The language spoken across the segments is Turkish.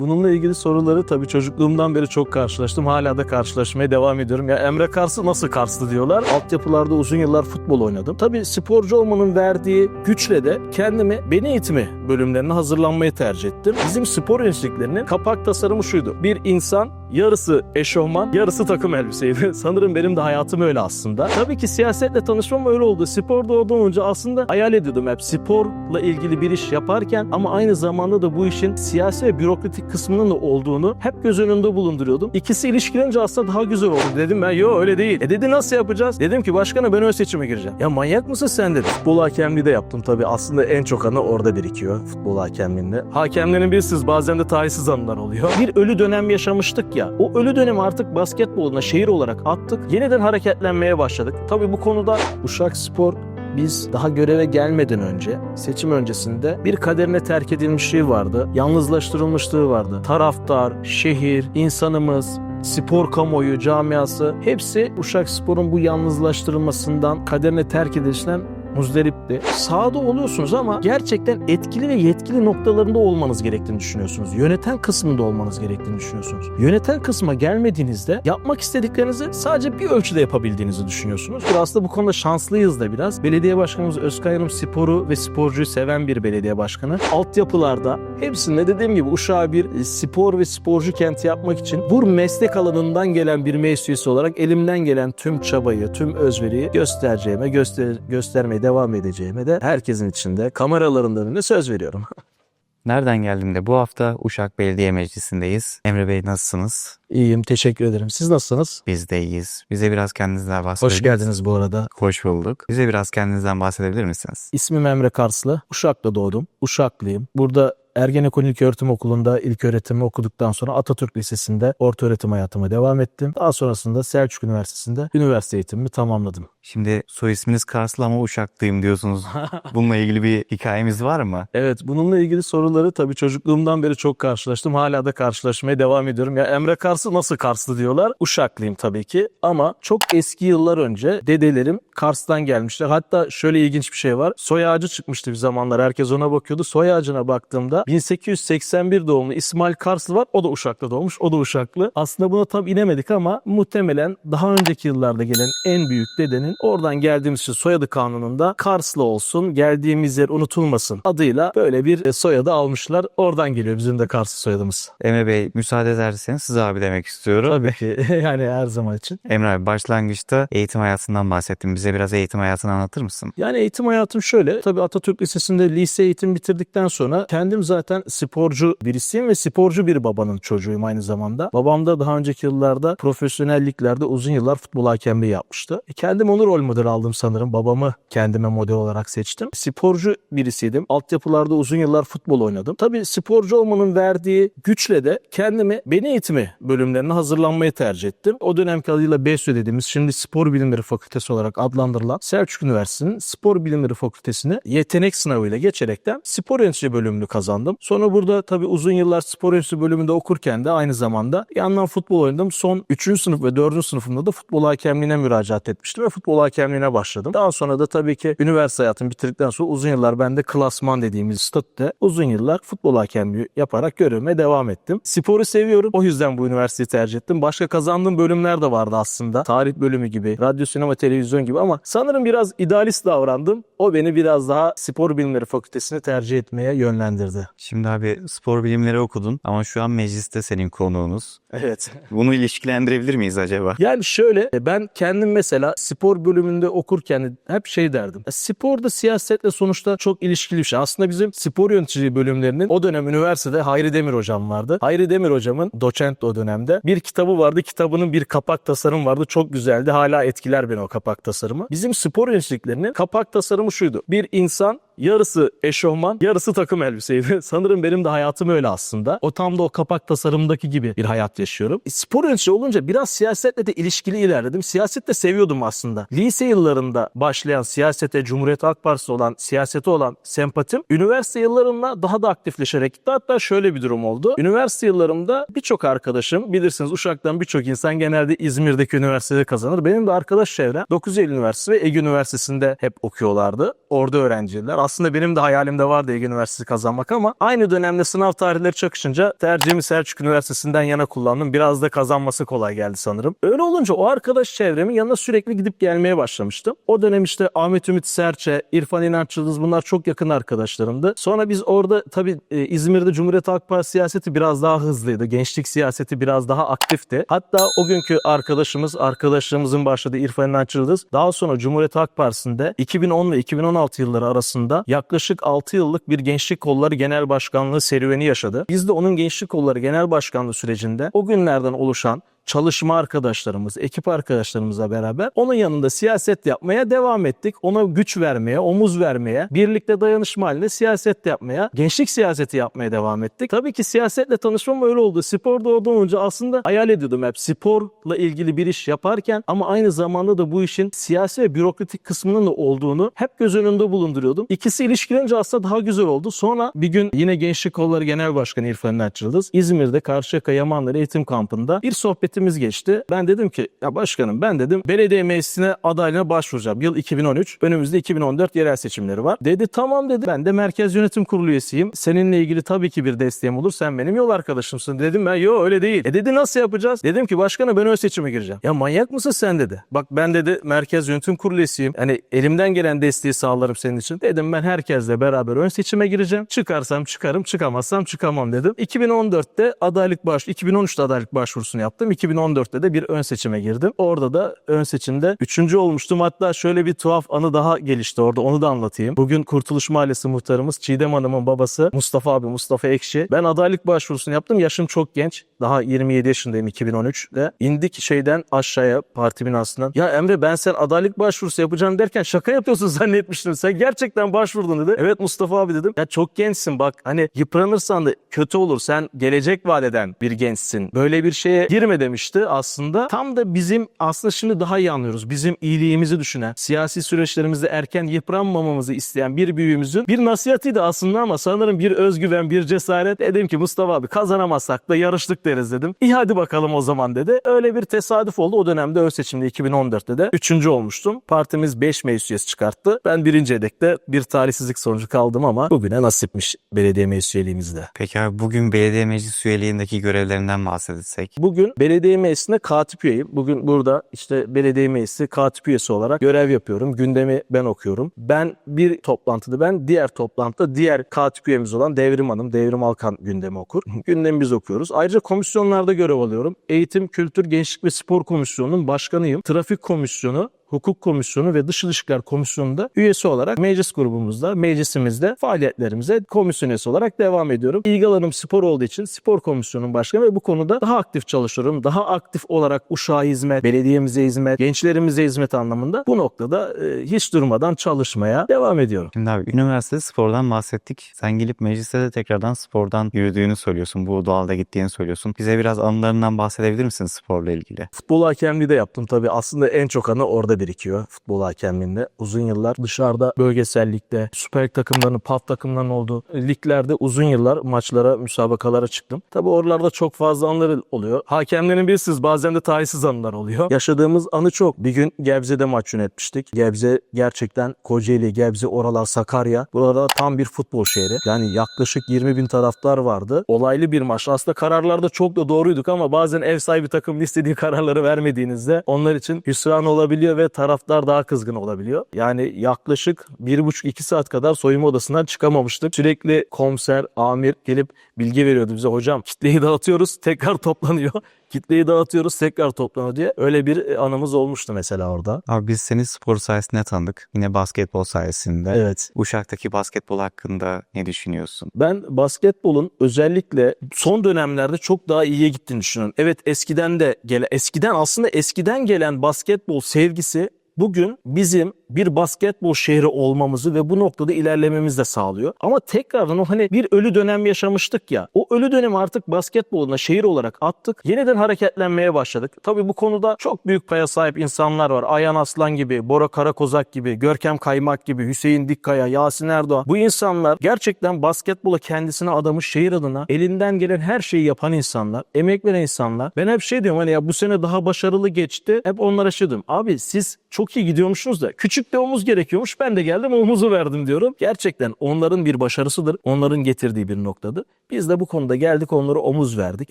Bununla ilgili soruları tabii çocukluğumdan beri çok karşılaştım. Hala da karşılaşmaya devam ediyorum. Ya Emre Kars'ı nasıl Karslı diyorlar. Altyapılarda uzun yıllar futbol oynadım. Tabii sporcu olmanın verdiği güçle de kendimi beni eğitimi bölümlerine hazırlanmayı tercih ettim. Bizim spor enstitülerinin kapak tasarımı şuydu. Bir insan yarısı eşofman, yarısı takım elbiseydi. Sanırım benim de hayatım öyle aslında. Tabii ki siyasetle tanışmam öyle oldu. Sporda olduğum önce aslında hayal ediyordum hep sporla ilgili bir iş yaparken ama aynı zamanda da bu işin siyasi ve bürokratik kısmının da olduğunu hep göz önünde bulunduruyordum. İkisi ilişkilenince aslında daha güzel oldu. Dedim ben yo öyle değil. E dedi nasıl yapacağız? Dedim ki başkanım ben ön seçime gireceğim. Ya manyak mısın sen dedi. Futbol hakemliği de yaptım tabii. Aslında en çok anı orada birikiyor futbol hakemliğinde. Hakemlerin bilirsiniz bazen de talihsiz anlar oluyor. Bir ölü dönem yaşamıştık ya. O ölü dönemi artık basketboluna şehir olarak attık. Yeniden hareketlenmeye başladık. Tabii bu konuda Uşak Spor biz daha göreve gelmeden önce, seçim öncesinde bir kaderine terk edilmişliği vardı. Yalnızlaştırılmışlığı vardı. Taraftar, şehir, insanımız, spor kamuoyu, camiası hepsi Uşak Spor'un bu yalnızlaştırılmasından, kaderine terk edilişinden muzdaripti. Sahada oluyorsunuz ama gerçekten etkili ve yetkili noktalarında olmanız gerektiğini düşünüyorsunuz. Yöneten kısmında olmanız gerektiğini düşünüyorsunuz. Yöneten kısma gelmediğinizde yapmak istediklerinizi sadece bir ölçüde yapabildiğinizi düşünüyorsunuz. Aslında bu konuda şanslıyız da biraz. Belediye başkanımız Özkay Hanım sporu ve sporcuyu seven bir belediye başkanı. Altyapılarda hepsinde dediğim gibi Uşak'ı bir e, spor ve sporcu kenti yapmak için bu meslek alanından gelen bir meclis olarak elimden gelen tüm çabayı, tüm özveriyi göstereceğime, göster göstermeye devam edeceğime de herkesin içinde kameraların önünde söz veriyorum. Nereden geldim de bu hafta Uşak Belediye Meclisi'ndeyiz. Emre Bey nasılsınız? İyiyim, teşekkür ederim. Siz nasılsınız? Biz de iyiyiz. Bize biraz kendinizden bahsedebilir Hoş geldiniz bu arada. Hoş bulduk. Bize biraz kendinizden bahsedebilir misiniz? İsmim Emre Karslı. Uşak'ta doğdum. Uşaklıyım. Burada Ergenekon İlköğretim Okulu'nda ilk öğretimi okuduktan sonra Atatürk Lisesi'nde orta öğretim hayatıma devam ettim. Daha sonrasında Selçuk Üniversitesi'nde üniversite eğitimimi tamamladım. Şimdi soy isminiz Karslı ama Uşaklıyım diyorsunuz. Bununla ilgili bir hikayemiz var mı? Evet bununla ilgili soruları tabii çocukluğumdan beri çok karşılaştım. Hala da karşılaşmaya devam ediyorum. Ya Emre Karslı nasıl Karslı diyorlar. Uşaklıyım tabii ki ama çok eski yıllar önce dedelerim Kars'tan gelmişler. Hatta şöyle ilginç bir şey var. Soy ağacı çıkmıştı bir zamanlar. Herkes ona bakıyordu. Soy ağacına baktığımda 1881 doğumlu İsmail Karslı var. O da Uşak'ta doğmuş. O da Uşaklı. Aslında buna tam inemedik ama muhtemelen daha önceki yıllarda gelen en büyük dedenin oradan geldiğimiz için soyadı kanununda Karslı olsun, geldiğimiz yer unutulmasın adıyla böyle bir e, soyadı almışlar. Oradan geliyor bizim de Karslı soyadımız. Emre Bey müsaade ederseniz size abi demek istiyorum. Tabii ki yani her zaman için. Emre abi başlangıçta eğitim hayatından bahsettim. Bize biraz eğitim hayatını anlatır mısın? Yani eğitim hayatım şöyle. Tabii Atatürk Lisesi'nde lise eğitim bitirdikten sonra kendim zaten sporcu birisiyim ve sporcu bir babanın çocuğuyum aynı zamanda. Babam da daha önceki yıllarda profesyonel liglerde uzun yıllar futbol hakemliği yapmıştı. E kendim onu rol model aldım sanırım. Babamı kendime model olarak seçtim. Sporcu birisiydim. Altyapılarda uzun yıllar futbol oynadım. Tabii sporcu olmanın verdiği güçle de kendimi beni eğitimi bölümlerine hazırlanmayı tercih ettim. O dönemki adıyla BESÜ dediğimiz şimdi Spor Bilimleri Fakültesi olarak adlandırılan Selçuk Üniversitesi'nin Spor Bilimleri Fakültesi'ni yetenek sınavıyla geçerekten spor yönetici bölümünü kazandım. Sonra burada tabii uzun yıllar spor yönetici bölümünde okurken de aynı zamanda yandan futbol oynadım. Son 3. sınıf ve 4. sınıfımda da futbol hakemliğine müracaat etmiştim ve futbol hakemliğine başladım. Daha sonra da tabii ki üniversite hayatımı bitirdikten sonra uzun yıllar ben de klasman dediğimiz statüde uzun yıllar futbol hakemliği yaparak görevime devam ettim. Sporu seviyorum. O yüzden bu üniversiteyi tercih ettim. Başka kazandığım bölümler de vardı aslında. Tarih bölümü gibi, radyo, sinema, televizyon gibi ama sanırım biraz idealist davrandım. O beni biraz daha spor bilimleri fakültesini tercih etmeye yönlendirdi. Şimdi abi spor bilimleri okudun ama şu an mecliste senin konuğunuz. Evet. Bunu ilişkilendirebilir miyiz acaba? Yani şöyle ben kendim mesela spor bölümünde okurken hep şey derdim. Ya Spor da siyasetle sonuçta çok ilişkili bir şey. Aslında bizim spor yöneticiliği bölümlerinin o dönem üniversitede Hayri Demir hocam vardı. Hayri Demir hocamın doçent o dönemde bir kitabı vardı. Kitabının bir kapak tasarımı vardı. Çok güzeldi. Hala etkiler beni o kapak tasarımı. Bizim spor yöneticiliklerinin kapak tasarımı şuydu. Bir insan yarısı eşofman, yarısı takım elbiseydi. Sanırım benim de hayatım öyle aslında. O tam da o kapak tasarımındaki gibi bir hayat yaşıyorum. E, spor yönetici olunca biraz siyasetle de ilişkili ilerledim. Siyaset de seviyordum aslında. Lise yıllarında başlayan siyasete, Cumhuriyet Halk Partisi olan, siyasete olan sempatim üniversite yıllarımda daha da aktifleşerek gitti. Hatta şöyle bir durum oldu. Üniversite yıllarımda birçok arkadaşım, bilirsiniz Uşak'tan birçok insan genelde İzmir'deki üniversitede kazanır. Benim de arkadaş çevrem 9 Eylül Üniversitesi ve Ege Üniversitesi'nde hep okuyorlardı. Orada öğrenciler. Aslında benim de hayalimde vardı Ege Üniversitesi kazanmak ama aynı dönemde sınav tarihleri çakışınca tercihimi Selçuk Üniversitesi'nden yana kullandım. Biraz da kazanması kolay geldi sanırım. Öyle olunca o arkadaş çevremin yanına sürekli gidip gelmeye başlamıştım. O dönem işte Ahmet Ümit Serçe, İrfan İnanç Yıldız bunlar çok yakın arkadaşlarımdı. Sonra biz orada tabii e, İzmir'de Cumhuriyet Halk Partisi siyaseti biraz daha hızlıydı. Gençlik siyaseti biraz daha aktifti. Hatta o günkü arkadaşımız, arkadaşlarımızın başladığı İrfan İnanç Yıldız daha sonra Cumhuriyet Halk Partisi'nde 2010 ve 2016 yılları arasında yaklaşık 6 yıllık bir Gençlik Kolları Genel Başkanlığı serüveni yaşadı. Biz de onun Gençlik Kolları Genel Başkanlığı sürecinde o günlerden oluşan çalışma arkadaşlarımız, ekip arkadaşlarımızla beraber onun yanında siyaset yapmaya devam ettik. Ona güç vermeye, omuz vermeye, birlikte dayanışma halinde siyaset yapmaya, gençlik siyaseti yapmaya devam ettik. Tabii ki siyasetle tanışmam öyle oldu. Sporda orada olunca aslında hayal ediyordum hep sporla ilgili bir iş yaparken ama aynı zamanda da bu işin siyasi ve bürokratik kısmının da olduğunu hep göz önünde bulunduruyordum. İkisi ilişkilenince aslında daha güzel oldu. Sonra bir gün yine Gençlik Kolları Genel Başkanı İrfan Yıldız İzmir'de Karşıyaka Yamanları Eğitim Kampı'nda bir sohbetimiz geçti. Ben dedim ki ya başkanım ben dedim belediye meclisine adaylığına başvuracağım. Yıl 2013. Önümüzde 2014 yerel seçimleri var. Dedi tamam dedi. Ben de Merkez Yönetim Kurulu üyesiyim. Seninle ilgili tabii ki bir desteğim olur. Sen benim yol arkadaşımsın. Dedim ben yo öyle değil. E dedi nasıl yapacağız? Dedim ki başkanım ben ön seçime gireceğim. Ya manyak mısın sen dedi. Bak ben dedi Merkez Yönetim Kurulu üyesiyim. Hani elimden gelen desteği sağlarım senin için. Dedim ben herkesle beraber ön seçime gireceğim. Çıkarsam çıkarım, çıkamazsam çıkamam dedim. 2014'te adaylık baş 2013'te adaylık başvurusunu yaptım. 2014'te de bir ön seçime girdim. Orada da ön seçimde üçüncü olmuştum. Hatta şöyle bir tuhaf anı daha gelişti orada. Onu da anlatayım. Bugün Kurtuluş Mahallesi muhtarımız Çiğdem Hanım'ın babası Mustafa abi Mustafa Ekşi. Ben adaylık başvurusunu yaptım. Yaşım çok genç. Daha 27 yaşındayım 2013'de. İndik şeyden aşağıya parti binasından. Ya Emre ben sen adaylık başvurusu yapacağım derken şaka yapıyorsun zannetmiştim. Sen gerçekten başvurdun dedi. Evet Mustafa abi dedim. Ya çok gençsin bak. Hani yıpranırsan da kötü olur. Sen gelecek vaat eden bir gençsin. Böyle bir şeye girme demişti aslında. Tam da bizim aslında şimdi daha iyi anlıyoruz. Bizim iyiliğimizi düşünen, siyasi süreçlerimizde erken yıpranmamamızı isteyen bir büyüğümüzün bir nasihatiydi aslında ama sanırım bir özgüven, bir cesaret. Dedim ki Mustafa abi kazanamazsak da yarıştık deriz dedim. İyi hadi bakalım o zaman dedi. Öyle bir tesadüf oldu. O dönemde ön seçimde 2014'te de 3. olmuştum. Partimiz 5 meclis üyesi çıkarttı. Ben birinci hedekte bir talihsizlik sonucu kaldım ama bugüne nasipmiş belediye meclis üyeliğimizde. Peki abi bugün belediye meclis üyeliğindeki görevlerinden bahsetsek. Bugün belediye meclisinde katip üyeyim. Bugün burada işte belediye meclisi katip üyesi olarak görev yapıyorum. Gündemi ben okuyorum. Ben bir toplantıda ben diğer toplantıda diğer katip üyemiz olan Devrim Hanım, Devrim Alkan gündemi okur. Gündemi biz okuyoruz. Ayrıca komisyonlarda görev alıyorum. Eğitim, Kültür, Gençlik ve Spor Komisyonu'nun başkanıyım. Trafik Komisyonu, Hukuk Komisyonu ve Dış İlişkiler Komisyonu'nda üyesi olarak meclis grubumuzda, meclisimizde faaliyetlerimize komisyon üyesi olarak devam ediyorum. İlgi alanım spor olduğu için spor komisyonunun başkanı ve bu konuda daha aktif çalışıyorum. Daha aktif olarak uşağa hizmet, belediyemize hizmet, gençlerimize hizmet anlamında bu noktada e, hiç durmadan çalışmaya devam ediyorum. Şimdi abi üniversite spordan bahsettik. Sen gelip mecliste de tekrardan spordan yürüdüğünü söylüyorsun. Bu doğalda gittiğini söylüyorsun. Bize biraz anılarından bahsedebilir misin sporla ilgili? Futbol hakemliği de yaptım tabii. Aslında en çok anı orada birikiyor futbol hakemliğinde. Uzun yıllar dışarıda bölgesel ligde, Süper Lig takımlarının, PAF takımlarının olduğu liglerde uzun yıllar maçlara, müsabakalara çıktım. Tabii oralarda çok fazla anılar oluyor. Hakemlerin bilirsiniz bazen de talihsiz anılar oluyor. Yaşadığımız anı çok. Bir gün Gebze'de maç yönetmiştik. Gebze gerçekten Kocaeli, Gebze, oralar Sakarya. Burada tam bir futbol şehri. Yani yaklaşık 20 bin taraftar vardı. Olaylı bir maç. Aslında kararlarda çok da doğruyduk ama bazen ev sahibi takımın istediği kararları vermediğinizde onlar için hüsran olabiliyor ve taraftar daha kızgın olabiliyor. Yani yaklaşık 1,5-2 saat kadar soyunma odasından çıkamamıştık. Sürekli komiser, amir gelip bilgi veriyordu bize. Hocam kitleyi dağıtıyoruz tekrar toplanıyor. Kitleyi dağıtıyoruz tekrar toplanıyor diye. Öyle bir e, anımız olmuştu mesela orada. Abi biz seni spor sayesinde tanıdık. Yine basketbol sayesinde. Evet. Uşak'taki basketbol hakkında ne düşünüyorsun? Ben basketbolun özellikle son dönemlerde çok daha iyiye gittiğini düşünüyorum. Evet eskiden de gele eskiden aslında eskiden gelen basketbol sevgisi bugün bizim bir basketbol şehri olmamızı ve bu noktada ilerlememizi de sağlıyor. Ama tekrardan o hani bir ölü dönem yaşamıştık ya. O ölü dönemi artık basketboluna şehir olarak attık. Yeniden hareketlenmeye başladık. Tabii bu konuda çok büyük paya sahip insanlar var. Ayhan Aslan gibi, Bora Karakozak gibi, Görkem Kaymak gibi, Hüseyin Dikkaya, Yasin Erdoğan. Bu insanlar gerçekten basketbola kendisine adamış şehir adına elinden gelen her şeyi yapan insanlar, emek veren insanlar. Ben hep şey diyorum hani ya bu sene daha başarılı geçti. Hep onlara şey diyorum. Abi siz çok iyi gidiyormuşsunuz da küçük küçük bir omuz gerekiyormuş. Ben de geldim omuzu verdim diyorum. Gerçekten onların bir başarısıdır. Onların getirdiği bir noktadır. Biz de bu konuda geldik onlara omuz verdik.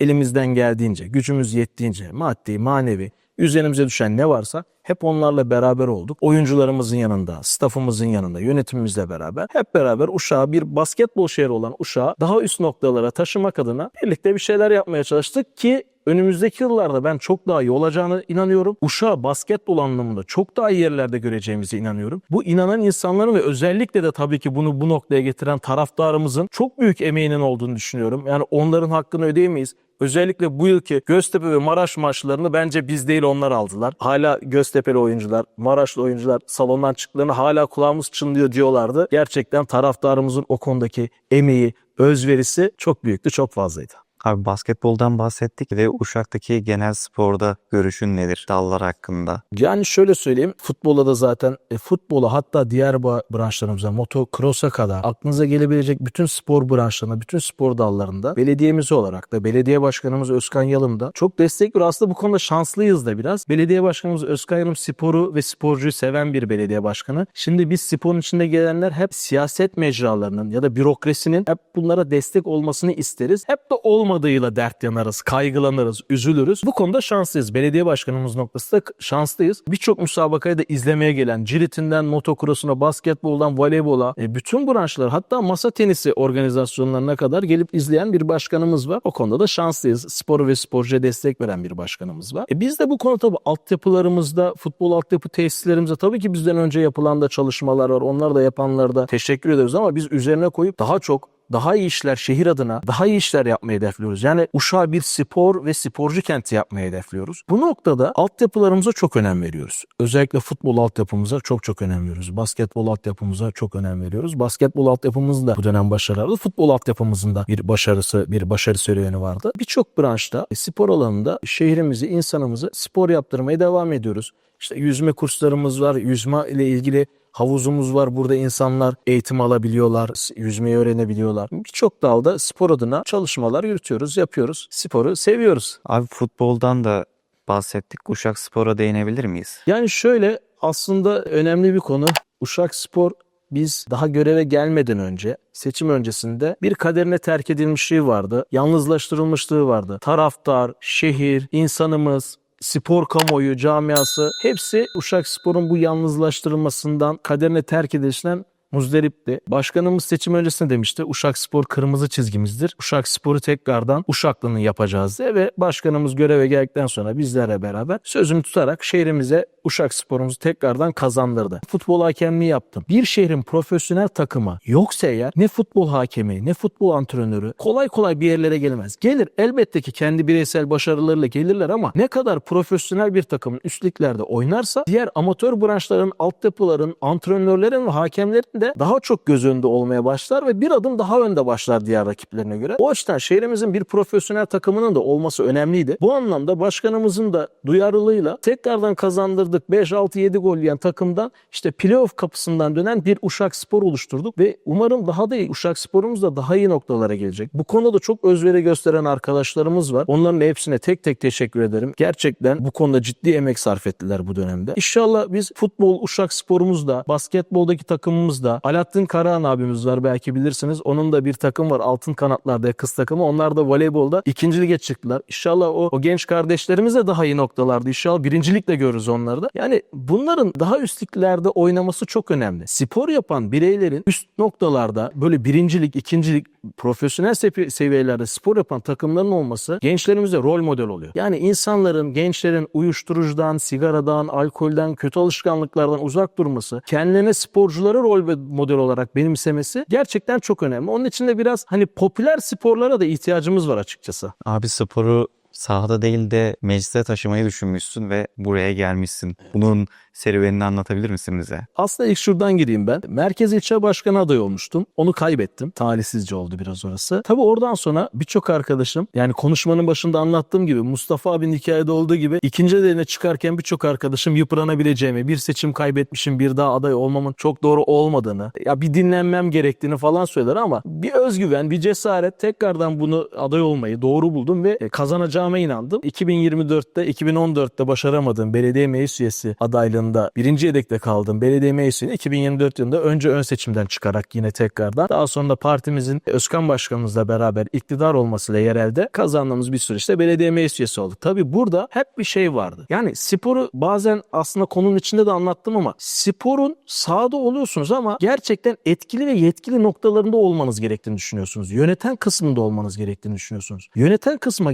Elimizden geldiğince, gücümüz yettiğince maddi, manevi üzerimize düşen ne varsa hep onlarla beraber olduk. Oyuncularımızın yanında, staffımızın yanında, yönetimimizle beraber hep beraber Uşak'ı bir basketbol şehri olan Uşak'ı daha üst noktalara taşımak adına birlikte bir şeyler yapmaya çalıştık ki önümüzdeki yıllarda ben çok daha iyi olacağını inanıyorum. Uşağı basketbol anlamında çok daha iyi yerlerde göreceğimize inanıyorum. Bu inanan insanların ve özellikle de tabii ki bunu bu noktaya getiren taraftarımızın çok büyük emeğinin olduğunu düşünüyorum. Yani onların hakkını ödeyemeyiz. Özellikle bu yılki Göztepe ve Maraş maçlarını bence biz değil onlar aldılar. Hala Göztepe'li oyuncular, Maraşlı oyuncular salondan çıktıklarında hala kulağımız çınlıyor diyorlardı. Gerçekten taraftarımızın o konudaki emeği, özverisi çok büyüktü, çok fazlaydı. Abi basketboldan bahsettik ve Uşak'taki genel sporda görüşün nedir dallar hakkında? Yani şöyle söyleyeyim futbola da zaten e, futbola hatta diğer branşlarımıza motocross'a kadar aklınıza gelebilecek bütün spor branşlarına, bütün spor dallarında belediyemiz olarak da belediye başkanımız Özkan Yalım da çok destek veriyor. Aslında bu konuda şanslıyız da biraz. Belediye başkanımız Özkan Yalım sporu ve sporcuyu seven bir belediye başkanı. Şimdi biz sporun içinde gelenler hep siyaset mecralarının ya da bürokrasinin hep bunlara destek olmasını isteriz. Hep de olmadığıyla dert yanarız, kaygılanırız, üzülürüz. Bu konuda şanslıyız. Belediye başkanımız noktası da şanslıyız. Birçok müsabakayı da izlemeye gelen Cirit'inden motocross'una, basketboldan voleybola, e, bütün branşlar hatta masa tenisi organizasyonlarına kadar gelip izleyen bir başkanımız var. O konuda da şanslıyız. Sporu ve sporcuya destek veren bir başkanımız var. E, biz de bu konuda tabii altyapılarımızda, futbol altyapı tesislerimizde tabii ki bizden önce yapılan da çalışmalar var. Onlar da yapanlara da teşekkür ediyoruz ama biz üzerine koyup daha çok daha iyi işler şehir adına daha iyi işler yapmayı hedefliyoruz. Yani Uşak'ı bir spor ve sporcu kenti yapmayı hedefliyoruz. Bu noktada altyapılarımıza çok önem veriyoruz. Özellikle futbol altyapımıza çok çok önem veriyoruz. Basketbol altyapımıza çok önem veriyoruz. Basketbol altyapımız da bu dönem başarılı. Futbol altyapımızın da bir başarısı, bir başarı serüveni vardı. Birçok branşta spor alanında şehrimizi, insanımızı spor yaptırmaya devam ediyoruz. İşte yüzme kurslarımız var. Yüzme ile ilgili Havuzumuz var. Burada insanlar eğitim alabiliyorlar, yüzmeyi öğrenebiliyorlar. Birçok dalda spor adına çalışmalar yürütüyoruz, yapıyoruz. Sporu seviyoruz. Abi futboldan da bahsettik. Uşak Spor'a değinebilir miyiz? Yani şöyle aslında önemli bir konu. Uşak Spor biz daha göreve gelmeden önce seçim öncesinde bir kaderine terk edilmişliği vardı. Yalnızlaştırılmışlığı vardı. Taraftar, şehir, insanımız, spor kamuoyu, camiası hepsi Uşak Spor'un bu yalnızlaştırılmasından, kaderine terk edilişinden muzdaripti. Başkanımız seçim öncesinde demişti Uşak Spor kırmızı çizgimizdir. Uşak Spor'u tekrardan Uşaklının yapacağız diye ve başkanımız göreve geldikten sonra bizlerle beraber sözünü tutarak şehrimize Uşak Spor'umuzu tekrardan kazandırdı. Futbol hakemliği yaptım. Bir şehrin profesyonel takımı yoksa eğer ne futbol hakemi ne futbol antrenörü kolay kolay bir yerlere gelemez. Gelir elbette ki kendi bireysel başarılarıyla gelirler ama ne kadar profesyonel bir takımın üst liglerde oynarsa diğer amatör branşların, altyapıların, antrenörlerin ve hakemlerin de daha çok göz önünde olmaya başlar ve bir adım daha önde başlar diğer rakiplerine göre. O açıdan şehrimizin bir profesyonel takımının da olması önemliydi. Bu anlamda başkanımızın da duyarlılığıyla tekrardan kazandırdık 5-6-7 gol yiyen takımdan işte playoff kapısından dönen bir Uşak Spor oluşturduk ve umarım daha da iyi Uşak Spor'umuz da daha iyi noktalara gelecek. Bu konuda da çok özveri gösteren arkadaşlarımız var. Onların hepsine tek tek teşekkür ederim. Gerçekten bu konuda ciddi emek sarf ettiler bu dönemde. İnşallah biz futbol Uşak Spor'umuz da, basketboldaki takımımız da, Alaaddin Karahan abimiz var belki bilirsiniz. Onun da bir takım var altın kanatlarda kız takımı. Onlar da voleybolda ikinci lige çıktılar. İnşallah o, o genç kardeşlerimiz de daha iyi noktalarda. İnşallah birincilikle görürüz onları da. Yani bunların daha üst liglerde oynaması çok önemli. Spor yapan bireylerin üst noktalarda böyle birincilik, ikincilik, profesyonel sevi- seviyelerde spor yapan takımların olması gençlerimize rol model oluyor. Yani insanların, gençlerin uyuşturucudan, sigaradan, alkolden, kötü alışkanlıklardan uzak durması, kendilerine sporcuları rol model olarak benimsemesi gerçekten çok önemli. Onun için de biraz hani popüler sporlara da ihtiyacımız var açıkçası. Abi sporu sahada değil de meclise taşımayı düşünmüşsün ve buraya gelmişsin. Bunun serüvenini anlatabilir misin bize? Aslında ilk şuradan gireyim ben. Merkez ilçe başkanı adayı olmuştum. Onu kaybettim. Talihsizce oldu biraz orası. Tabii oradan sonra birçok arkadaşım yani konuşmanın başında anlattığım gibi Mustafa abinin hikayede olduğu gibi ikinci adayına çıkarken birçok arkadaşım yıpranabileceğimi, bir seçim kaybetmişim, bir daha aday olmamın çok doğru olmadığını, ya bir dinlenmem gerektiğini falan söyler ama bir özgüven, bir cesaret tekrardan bunu aday olmayı doğru buldum ve e, kazanacağım başaracağıma inandım. 2024'te 2014'te başaramadığım belediye meclis üyesi adaylığında birinci yedekte kaldım. Belediye meclis üyeliğini 2024 yılında önce ön seçimden çıkarak yine tekrardan daha sonra da partimizin Özkan Başkanımızla beraber iktidar olmasıyla yerelde kazandığımız bir süreçte belediye meclis üyesi olduk. Tabi burada hep bir şey vardı. Yani sporu bazen aslında konunun içinde de anlattım ama sporun sahada oluyorsunuz ama gerçekten etkili ve yetkili noktalarında olmanız gerektiğini düşünüyorsunuz. Yöneten kısmında olmanız gerektiğini düşünüyorsunuz. Yöneten kısma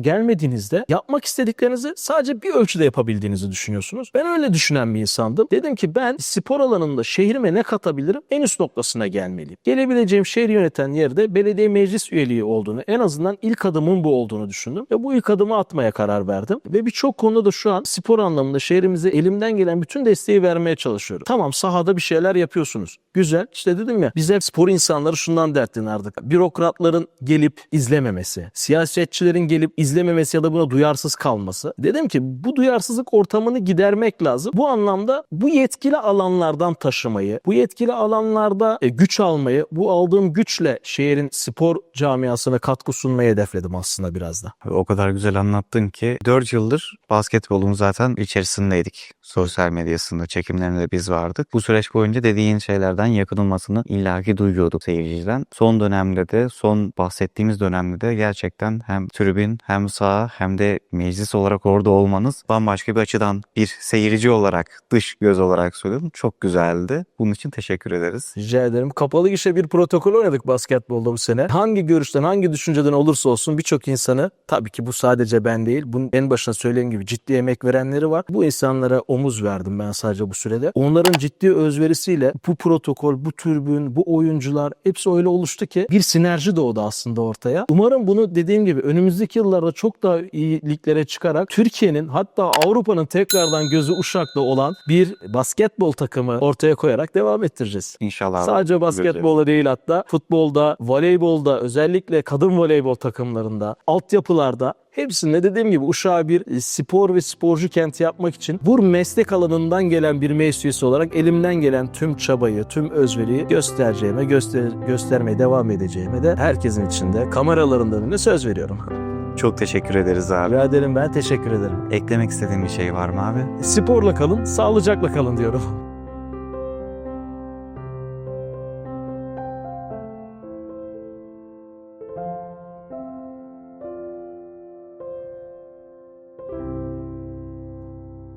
gelmediğinizde yapmak istediklerinizi sadece bir ölçüde yapabildiğinizi düşünüyorsunuz. Ben öyle düşünen bir insandım. Dedim ki ben spor alanında şehrime ne katabilirim? En üst noktasına gelmeliyim. Gelebileceğim şehri yöneten yerde belediye meclis üyeliği olduğunu, en azından ilk adımın bu olduğunu düşündüm. Ve bu ilk adımı atmaya karar verdim. Ve birçok konuda da şu an spor anlamında şehrimize elimden gelen bütün desteği vermeye çalışıyorum. Tamam sahada bir şeyler yapıyorsunuz. Güzel. İşte dedim ya biz hep spor insanları şundan dertlenirdik. Bürokratların gelip izlememesi, siyasetçilerin gelip izlememesi ya da buna duyarsız kalması. Dedim ki bu duyarsızlık ortamını gidermek lazım. Bu anlamda bu yetkili alanlardan taşımayı, bu yetkili alanlarda e, güç almayı, bu aldığım güçle şehrin spor camiasına katkı sunmayı hedefledim aslında biraz da. O kadar güzel anlattın ki 4 yıldır basketbolun zaten içerisindeydik. Sosyal medyasında, çekimlerinde biz vardık. Bu süreç boyunca dediğin şeylerden yakınılmasını illaki duyuyorduk seyirciden. Son dönemde de, son bahsettiğimiz dönemde de gerçekten hem tribün hem saha hem de meclis olarak orada olmanız bambaşka bir açıdan bir seyirci olarak, dış göz olarak söylüyorum. Çok güzeldi. Bunun için teşekkür ederiz. Rica ederim. Kapalı gişe bir protokol oynadık basketbolda bu sene. Hangi görüşten, hangi düşünceden olursa olsun birçok insanı, tabii ki bu sadece ben değil, bunun en başına söylediğim gibi ciddi emek verenleri var. Bu insanlara omuz verdim ben sadece bu sürede. Onların ciddi özverisiyle bu protokol, bu türbün, bu oyuncular hepsi öyle oluştu ki bir sinerji doğdu aslında ortaya. Umarım bunu dediğim gibi önümüzdeki yıllarda çok daha iyiliklere çıkarak Türkiye'nin hatta Avrupa'nın tekrardan gözü Uşak'ta olan bir basketbol takımı ortaya koyarak devam ettireceğiz. İnşallah. Sadece basketbolda değil hatta futbolda, voleybolda, özellikle kadın voleybol takımlarında, altyapılarda hepsinde dediğim gibi Uşak'ı bir spor ve sporcu kenti yapmak için bu meslek alanından gelen bir meclis üyesi olarak elimden gelen tüm çabayı, tüm özveriyi göstereceğime, göster göstermeye devam edeceğime de herkesin içinde kameralarında önünde söz veriyorum. Çok teşekkür ederiz abi. Rica ederim ben teşekkür ederim. Eklemek istediğin bir şey var mı abi? Sporla kalın, sağlıcakla kalın diyorum.